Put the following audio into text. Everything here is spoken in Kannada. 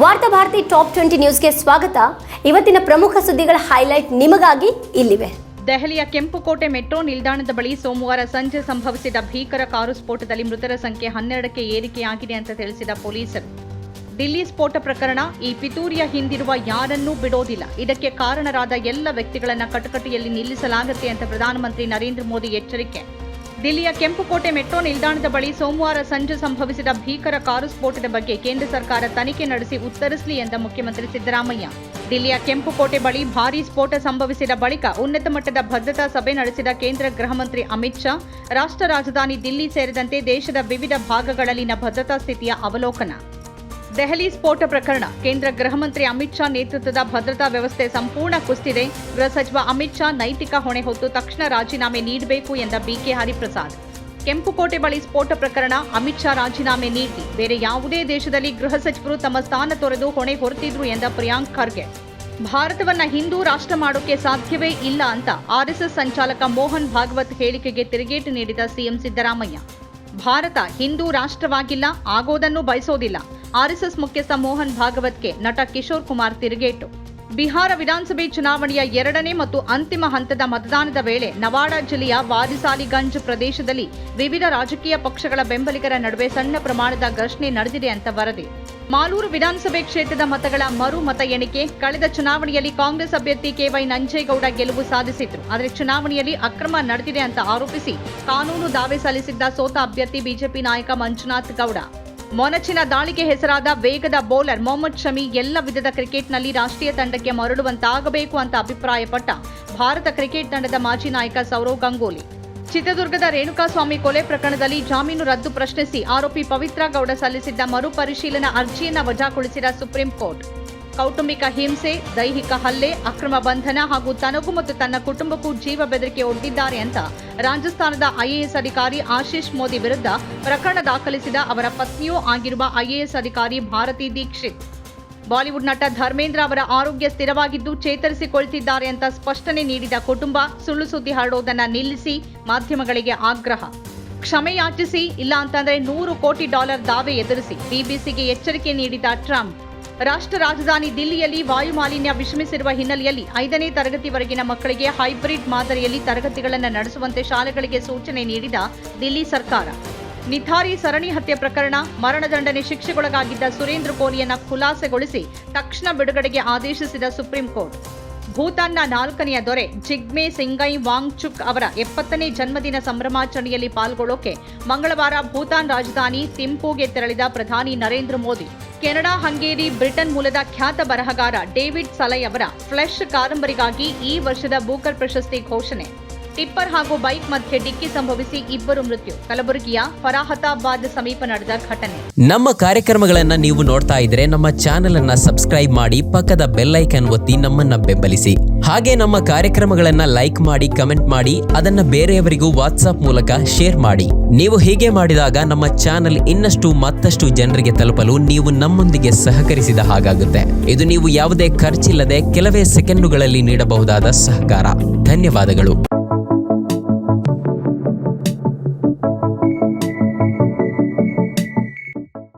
ವಾರ್ತಾ ಭಾರತಿ ಟಾಪ್ ಟ್ವೆಂಟಿ ನ್ಯೂಸ್ಗೆ ಸ್ವಾಗತ. ಇವತ್ತಿನ ಪ್ರಮುಖ ಸುದ್ದಿಗಳ ಹೈಲೈಟ್ ನಿಮಗಾಗಿ ಇಲ್ಲಿವೆ. ದೆಹಲಿಯ ಕೆಂಪುಕೋಟೆ ಮೆಟ್ರೋ ನಿಲ್ದಾಣದ ಬಳಿ ಸೋಮವಾರ ಸಂಜೆ ಸಂಭವಿಸಿದ ಭೀಕರ ಕಾರು ಸ್ಫೋಟದಲ್ಲಿ ಮೃತರ ಸಂಖ್ಯೆ ಹನ್ನೆರಡಕ್ಕೆ ಏರಿಕೆಯಾಗಿದೆ ಅಂತ ತಿಳಿಸಿದ ಪೊಲೀಸರು. ದಿಲ್ಲಿ ಸ್ಫೋಟ ಪ್ರಕರಣ, ಈ ಪಿತೂರಿಯ ಹಿಂದಿರುವ ಯಾರನ್ನೂ ಬಿಡೋದಿಲ್ಲ. ಇದಕ್ಕೆ ಕಾರಣರಾದ ಎಲ್ಲ ವ್ಯಕ್ತಿಗಳನ್ನು ಕಟಕಟೆಯಲ್ಲಿ ನಿಲ್ಲಿಸಲಾಗುತ್ತೆ ಅಂತ ಪ್ರಧಾನಮಂತ್ರಿ ನರೇಂದ್ರ ಮೋದಿ ಎಚ್ಚರಿಕೆ. ದಿಲ್ಲಿಯ ಕೆಂಪುಕೋಟೆ ಮೆಟ್ರೋ ನಿಲ್ದಾಣದ ಬಳಿ ಸೋಮವಾರ ಸಂಜೆ ಸಂಭವಿಸಿದ ಭೀಕರ ಕಾರು ಸ್ಫೋಟದ ಬಗ್ಗೆ ಕೇಂದ್ರ ಸರ್ಕಾರ ತನಿಖೆ ನಡೆಸಿ ಉತ್ತರಿಸಲಿ ಎಂದ ಮುಖ್ಯಮಂತ್ರಿ ಸಿದ್ದರಾಮಯ್ಯ. ದಿಲ್ಲಿಯ ಕೆಂಪುಕೋಟೆ ಬಳಿ ಭಾರೀ ಸ್ಫೋಟ ಸಂಭವಿಸಿದ ಬಳಿಕ ಉನ್ನತ ಮಟ್ಟದ ಭದ್ರತಾ ಸಭೆ ನಡೆಸಿದ ಕೇಂದ್ರ ಗೃಹ ಮಂತ್ರಿ ಅಮಿತ್ ಶಾ, ರಾಷ್ಟ್ರ ರಾಜಧಾನಿ ದಿಲ್ಲಿ ಸೇರಿದಂತೆ ದೇಶದ ವಿವಿಧ ಭಾಗಗಳಲ್ಲಿನ ಭದ್ರತಾ ಸ್ಥಿತಿಯ ಅವಲೋಕನ. ದೆಹಲಿ ಸ್ಫೋಟ ಪ್ರಕರಣ. ಕೇಂದ್ರ ಗೃಹ ಮಂತ್ರಿ ಅಮಿತ್ ಶಾ ನೇತೃತ್ವದ ಭದ್ರತಾ ವ್ಯವಸ್ಥೆ ಸಂಪೂರ್ಣ ಕುಸಿದಿದೆ ಗೃಹ ಸಚಿವ ಅಮಿತ್ ಶಾ ನೈತಿಕ ಹೊಣೆ ಹೊತ್ತು ತಕ್ಷಣ ರಾಜೀನಾಮೆ ನೀಡಬೇಕು ಎಂದ ಬಿಕೆ ಹರಿಪ್ರಸಾದ್. ಕೆಂಪುಕೋಟೆ ಬಳಿ ಸ್ಫೋಟ ಪ್ರಕರಣ, ಅಮಿತ್ ಶಾ ರಾಜೀನಾಮೆ ನೀಡಿ ಬೇರೆ ಯಾವುದೇ ದೇಶದಲ್ಲಿ ಗೃಹ ಸಚಿವರು ತಮ್ಮ ಸ್ಥಾನ ತೊರೆದು ಹೊಣೆ ಹೊರತಿದ್ರು ಎಂದ ಪ್ರಿಯಾಂಕ್ ಖರ್ಗೆ. ಭಾರತವನ್ನ ಹಿಂದೂ ರಾಷ್ಟ್ರ ಮಾಡೋಕೆ ಸಾಧ್ಯವೇ ಇಲ್ಲ ಅಂತ ಆರ್ಎಸ್ಎಸ್ ಸಂಚಾಲಕ ಮೋಹನ್ ಭಾಗವತ್ ಹೇಳಿಕೆಗೆ ತಿರುಗೇಟು ನೀಡಿದ ಸಿಎಂ ಸಿದ್ದರಾಮಯ್ಯ. ಭಾರತ ಹಿಂದೂ ರಾಷ್ಟ್ರವಾಗಿಲ್ಲ, ಆಗೋದನ್ನು ಬಯಸೋದಿಲ್ಲ. ಆರ್ಎಸ್ಎಸ್ ಮುಖ್ಯಸ್ಥ ಮೋಹನ್ ಭಾಗವತ್ಗೆ ನಟ ಕಿಶೋರ್ ಕುಮಾರ್ ತಿರುಗೇಟು. ಬಿಹಾರ ವಿಧಾನಸಭೆ ಚುನಾವಣೆಯ ಎರಡನೇ ಮತ್ತು ಅಂತಿಮ ಹಂತದ ಮತದಾನದ ವೇಳೆ ನವಾಡಾ ಜಿಲ್ಲೆಯ ವಾದಿಸಾಲಿಗಂಜ್ ಪ್ರದೇಶದಲ್ಲಿ ವಿವಿಧ ರಾಜಕೀಯ ಪಕ್ಷಗಳ ಬೆಂಬಲಿಗರ ನಡುವೆ ಸಣ್ಣ ಪ್ರಮಾಣದ ಘರ್ಷಣೆ ನಡೆದಿದೆ ಅಂತ ವರದಿ. ಮಾಲೂರು ವಿಧಾನಸಭೆ ಕ್ಷೇತ್ರದ ಮತಗಳ ಮರು ಮತ ಎಣಿಕೆ, ಕಳೆದ ಚುನಾವಣೆಯಲ್ಲಿ ಕಾಂಗ್ರೆಸ್ ಅಭ್ಯರ್ಥಿ ಕೆವೈ ನಂಜೇಗೌಡ ಗೆಲುವು ಸಾಧಿಸಿದ್ರು. ಆದರೆ ಚುನಾವಣೆಯಲ್ಲಿ ಅಕ್ರಮ ನಡೆದಿದೆ ಅಂತ ಆರೋಪಿಸಿ ಕಾನೂನು ದಾವೆ ಸಲ್ಲಿಸಿದ್ದ ಸೋತ ಅಭ್ಯರ್ಥಿ ಬಿಜೆಪಿ ನಾಯಕ ಮಂಜುನಾಥ್ ಗೌಡ. ಮೊನಚಿನ ದಾಳಿಗೆ ಹೆಸರಾದ ವೇಗದ ಬೌಲರ್ ಮೊಹಮ್ಮದ್ ಶಮಿ ಎಲ್ಲ ವಿಧದ ಕ್ರಿಕೆಟ್ನಲ್ಲಿ ರಾಷ್ಟ್ರೀಯ ತಂಡಕ್ಕೆ ಮರಳುವಂತಾಗಬೇಕು ಅಂತ ಅಭಿಪ್ರಾಯಪಟ್ಟ ಭಾರತ ಕ್ರಿಕೆಟ್ ತಂಡದ ಮಾಜಿ ನಾಯಕ ಸೌರವ್ ಗಂಗೂಲಿ. ಚಿತ್ರದುರ್ಗದ ರೇಣುಕಾಸ್ವಾಮಿ ಕೊಲೆ ಪ್ರಕರಣದಲ್ಲಿ ಜಾಮೀನು ರದ್ದು ಪ್ರಶ್ನಿಸಿ ಆರೋಪಿ ಪವಿತ್ರ ಗೌಡ ಸಲ್ಲಿಸಿದ್ದ ಮರುಪರಿಶೀಲನಾ ಅರ್ಜಿಯನ್ನ ವಜಾಗೊಳಿಸಿದ ಸುಪ್ರೀಂ ಕೋರ್ಟ್. ಕೌಟುಂಬಿಕ ಹಿಂಸೆ, ದೈಹಿಕ ಹಲ್ಲೆ, ಅಕ್ರಮ ಬಂಧನ ಹಾಗೂ ತನಗೂ ಮತ್ತು ತನ್ನ ಕುಟುಂಬಕ್ಕೂ ಜೀವ ಬೆದರಿಕೆ ಒಡ್ಡಿದ್ದಾರೆ ಅಂತ ರಾಜಸ್ಥಾನದ ಐಎಎಸ್ ಅಧಿಕಾರಿ ಆಶೀಶ್ ಮೋದಿ ವಿರುದ್ಧ ಪ್ರಕರಣ ದಾಖಲಿಸಿದ ಅವರ ಪತ್ನಿಯೂ ಆಗಿರುವ ಐಎಎಸ್ ಅಧಿಕಾರಿ ಭಾರತಿ ದೀಕ್ಷಿತ್. ಬಾಲಿವುಡ್ ನಟ ಧರ್ಮೇಂದ್ರ ಅವರ ಆರೋಗ್ಯ ಸ್ಥಿರವಾಗಿದ್ದು ಚೇತರಿಸಿಕೊಳ್ತಿದ್ದಾರೆ ಅಂತ ಸ್ಪಷ್ಟನೆ ನೀಡಿದ ಕುಟುಂಬ ಸುಳ್ಳು ಸುದ್ದಿ ಹರಡುವುದನ್ನು ನಿಲ್ಲಿಸಿ ಮಾಧ್ಯಮಗಳಿಗೆ ಆಗ್ರಹ. ಕ್ಷಮೆ ಯಾಚಿಸಿ, ಇಲ್ಲ ಅಂತಂದ್ರೆ ನೂರು ಕೋಟಿ ಡಾಲರ್ ದಾವೆ ಎದುರಿಸಿ ಬಿಬಿಸಿಗೆ ಎಚ್ಚರಿಕೆ ನೀಡಿದ ಟ್ರಂಪ್. ರಾಷ್ಟ್ರ ರಾಜಧಾನಿ ದಿಲ್ಲಿಯಲ್ಲಿ ವಾಯು ಮಾಲಿನ್ಯ ವಿಷಮಿಸಿರುವ ಹಿನ್ನೆಲೆಯಲ್ಲಿ ಐದನೇ ತರಗತಿವರೆಗಿನ ಮಕ್ಕಳಿಗೆ ಹೈಬ್ರಿಡ್ ಮಾದರಿಯಲ್ಲಿ ತರಗತಿಗಳನ್ನು ನಡೆಸುವಂತೆ ಶಾಲೆಗಳಿಗೆ ಸೂಚನೆ ನೀಡಿದ ದಿಲ್ಲಿ ಸರ್ಕಾರ. ನಿಥಾರಿ ಸರಣಿ ಹತ್ಯೆ ಪ್ರಕರಣ ಮರಣದಂಡನೆ ಶಿಕ್ಷೆಗೊಳಗಾಗಿದ್ದ ಸುರೇಂದ್ರ ಕೋಲಿಯನ್ನು ಖುಲಾಸೆಗೊಳಿಸಿ ತಕ್ಷಣ ಬಿಡುಗಡೆಗೆ ಆದೇಶಿಸಿದ ಸುಪ್ರೀಂ ಕೋರ್ಟ್. ಭೂತಾನ್ನ ನಾಲ್ಕನೆಯ ದೊರೆ ಜಿಗ್ಮೆ ಸಿಂಗೈ ವಾಂಗ್ಚುಕ್ ಅವರ ಎಪ್ಪತ್ತನೇ ಜನ್ಮದಿನ ಸಂಭ್ರಮಾಚರಣೆಯಲ್ಲಿ ಪಾಲ್ಗೊಳ್ಳೋಕೆ ಮಂಗಳವಾರ ಭೂತಾನ್ ರಾಜಧಾನಿ ತಿಂಪುಗೆ ತೆರಳಿದ ಪ್ರಧಾನಿ Narendra Modi. Canada, Hungary, Britain ಮೂಲದ ಖ್ಯಾತ ಬರಹಗಾರ ಡೇವಿಡ್ ಸಲೈ ಅವರ ಫ್ಲೆಶ್ ಕಾದಂಬರಿಗಾಗಿ ಈ ವರ್ಷದ ಬೂಕರ್ ಪ್ರಶಸ್ತಿ ಘೋಷಣೆ. ಟಿಪ್ಪರ್ ಹಾಗೂ ಬೈಕ್ ಮಧ್ಯೆ ಡಿಕ್ಕಿ ಸಂಭವಿಸಿ ಇಬ್ಬರು ಮೃತ್ಯು. ಕಲಬುರಗಿಯ ಫರಾಹತಾಬಾದ್ ಸಮೀಪ ನಡೆದ ಘಟನೆ. ನಮ್ಮ ಕಾರ್ಯಕ್ರಮಗಳನ್ನ ನೀವು ನೋಡ್ತಾ ಇದ್ರೆ ನಮ್ಮ ಚಾನೆಲ್ ಅನ್ನ ಸಬ್ಸ್ಕ್ರೈಬ್ ಮಾಡಿ ಪಕ್ಕದ ಬೆಲ್ ಒತ್ತಿ ನಮ್ಮನ್ನ ಬೆಂಬಲಿಸಿ. ಹಾಗೆ ನಮ್ಮ ಕಾರ್ಯಕ್ರಮಗಳನ್ನ ಲೈಕ್ ಮಾಡಿ, ಕಮೆಂಟ್ ಮಾಡಿ, ಅದನ್ನ ಬೇರೆಯವರಿಗೂ ವಾಟ್ಸ್ಆಪ್ ಮೂಲಕ ಶೇರ್ ಮಾಡಿ. ನೀವು ಹೀಗೆ ಮಾಡಿದಾಗ ನಮ್ಮ ಚಾನೆಲ್ ಇನ್ನಷ್ಟು ಮತ್ತಷ್ಟು ಜನರಿಗೆ ತಲುಪಲು ನೀವು ನಮ್ಮೊಂದಿಗೆ ಸಹಕರಿಸಿದ ಹಾಗಾಗುತ್ತೆ. ಇದು ನೀವು ಯಾವುದೇ ಖರ್ಚಿಲ್ಲದೆ ಕೆಲವೇ ಸೆಕೆಂಡುಗಳಲ್ಲಿ ನೀಡಬಹುದಾದ ಸಹಕಾರ. ಧನ್ಯವಾದಗಳು.